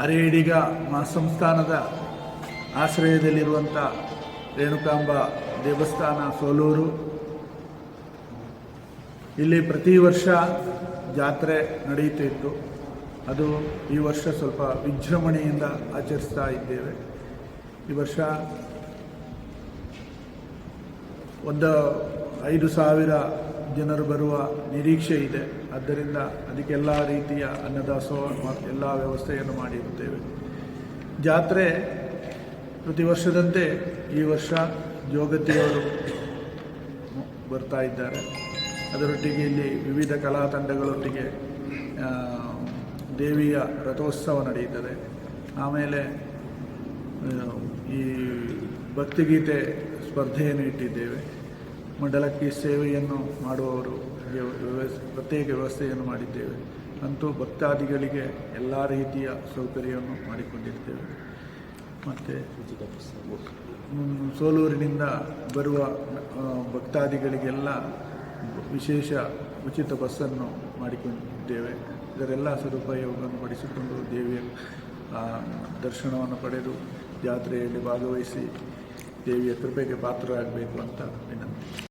ಅರೇಡಿಗ ಮಹಾಸಂಸ್ಥಾನದ ಆಶ್ರಯದಲ್ಲಿರುವಂಥ ರೇಣುಕಾಂಬ ದೇವಸ್ಥಾನ ಸೋಲೂರು. ಇಲ್ಲಿ ಪ್ರತಿ ವರ್ಷ ಜಾತ್ರೆ ನಡೆಯುತ್ತಿತ್ತು ಅದು ಈ ವರ್ಷ ಸ್ವಲ್ಪ ವಿಜೃಂಭಣೆಯಿಂದ ಆಚರಿಸ್ತಾ ಇದ್ದೇವೆ. ಈ ವರ್ಷ ಒಂದು ಐದು ಸಾವಿರ ಜನರು ಬರುವ ನಿರೀಕ್ಷೆ ಇದೆ. ಆದ್ದರಿಂದ ಅದಕ್ಕೆಲ್ಲ ರೀತಿಯ ಅನ್ನದಾಸೋಹ ಎಲ್ಲ ವ್ಯವಸ್ಥೆಯನ್ನು ಮಾಡಿರುತ್ತೇವೆ. ಜಾತ್ರೆ ಪ್ರತಿ ವರ್ಷದಂತೆ ಈ ವರ್ಷ ಜೋಗತಿಯವರು ಬರ್ತಾ ಇದ್ದಾರೆ. ಅದರೊಟ್ಟಿಗೆ ಇಲ್ಲಿ ವಿವಿಧ ಕಲಾ ತಂಡಗಳೊಟ್ಟಿಗೆ ದೇವಿಯ ರಥೋತ್ಸವ ನಡೆಯುತ್ತದೆ. ಆಮೇಲೆ ಈ ಭಕ್ತಿಗೀತೆ ಸ್ಪರ್ಧೆಯನ್ನು ಇಟ್ಟಿದ್ದೇವೆ. ಮಂಡಲಕ್ಕೆ ಸೇವೆಯನ್ನು ಮಾಡುವವರು ಪ್ರತ್ಯೇಕ ವ್ಯವಸ್ಥೆಯನ್ನು ಮಾಡಿದ್ದೇವೆ. ಅಂತೂ ಭಕ್ತಾದಿಗಳಿಗೆ ಎಲ್ಲ ರೀತಿಯ ಸೌಕರ್ಯವನ್ನು ಮಾಡಿಕೊಂಡಿರ್ತೇವೆ. ಮತ್ತು ಸೋಲೂರಿನಿಂದ ಬರುವ ಭಕ್ತಾದಿಗಳಿಗೆಲ್ಲ ವಿಶೇಷ ಉಚಿತ ಬಸ್ಸನ್ನು ಮಾಡಿಕೊಂಡಿದ್ದೇವೆ. ಇದರೆಲ್ಲ ಸದುಪಯೋಗವನ್ನು ಪಡಿಸಿಕೊಂಡು ದೇವಿಯ ದರ್ಶನವನ್ನು ಪಡೆದು ಜಾತ್ರೆಯಲ್ಲಿ ಭಾಗವಹಿಸಿ ದೇವಿಯ ಕೃಪೆಗೆ ಪಾತ್ರರಾಗಬೇಕು ಅಂತ ವಿನಂತಿ